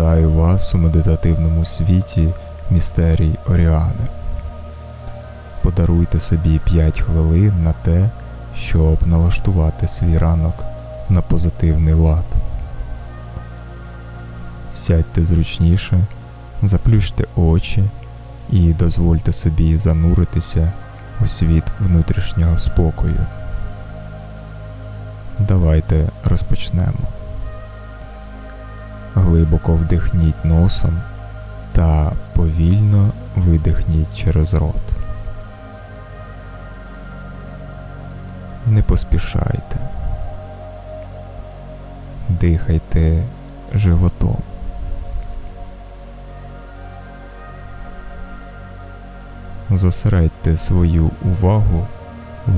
Вітаю вас у медитативному світі містерій Оріани. Подаруйте собі 5 хвилин на те, щоб налаштувати свій ранок на позитивний лад. Сядьте зручніше, заплющте очі і дозвольте собі зануритися у світ внутрішнього спокою. Давайте розпочнемо. Глибоко вдихніть носом та повільно видихніть через рот. Не поспішайте. Дихайте животом. Зосередьте свою увагу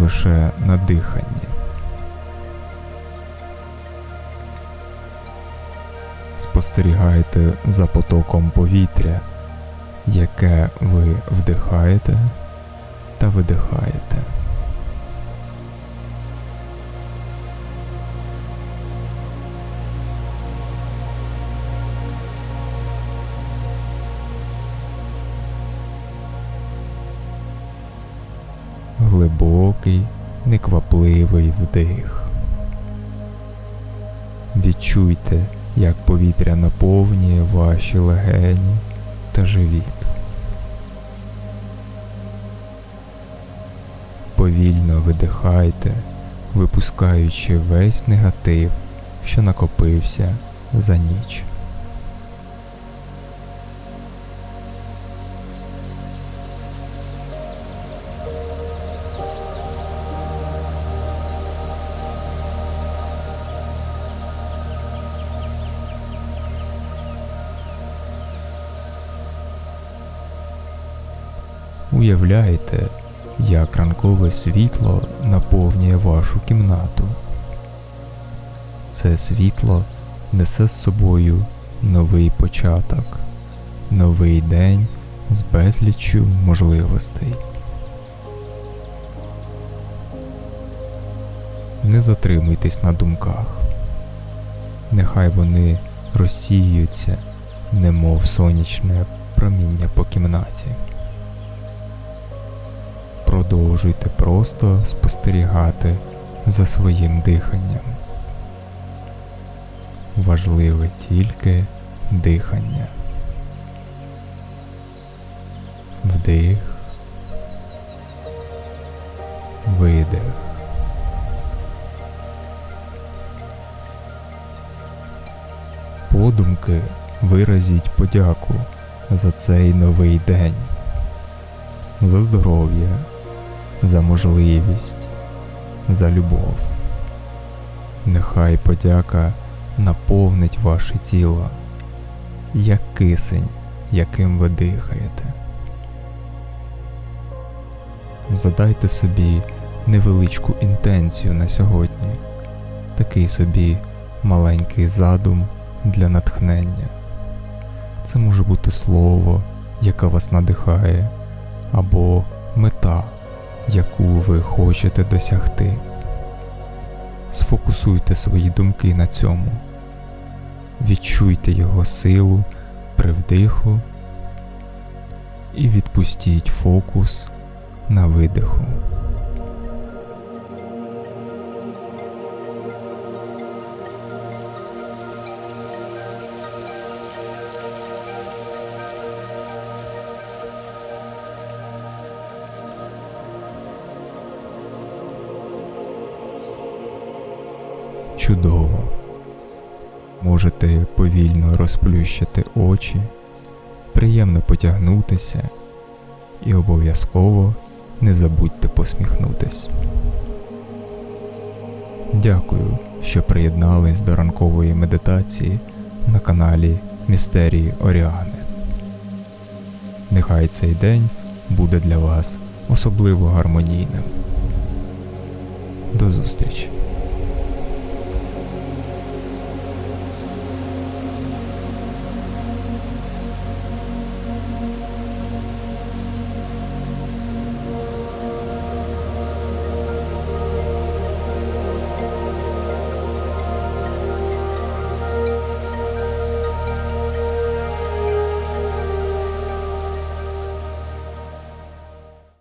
лише на диханні. Спостерігайте за потоком повітря, яке ви вдихаєте та видихаєте. Глибокий, неквапливий вдих. Відчуйте, як повітря наповнює ваші легені та живіт. Повільно видихайте, випускаючи весь негатив, що накопився за ніч. Уявляйте, як ранкове світло наповнює вашу кімнату. Це світло несе з собою новий початок, новий день з безліччю можливостей. Не затримуйтесь на думках. Нехай вони розсіюються, немов сонячне проміння по кімнаті. Продовжуйте просто спостерігати за своїм диханням. Важливе тільки дихання. Вдих. Видих. Подумки виразіть подяку за цей новий день, за здоров'я, за можливість, за любов. Нехай подяка наповнить ваше тіло, як кисень, яким ви дихаєте. Задайте собі невеличку інтенцію на сьогодні, такий собі маленький задум для натхнення. Це може бути слово, яке вас надихає, або мета, яку ви хочете досягти. Сфокусуйте свої думки на цьому, відчуйте його силу при вдиху і відпустіть фокус на видиху. Чудово. Можете повільно розплющити очі, приємно потягнутися і обов'язково не забудьте посміхнутись. Дякую, що приєднались до ранкової медитації на каналі Містерії Оріани. Нехай цей день буде для вас особливо гармонійним. До зустрічі!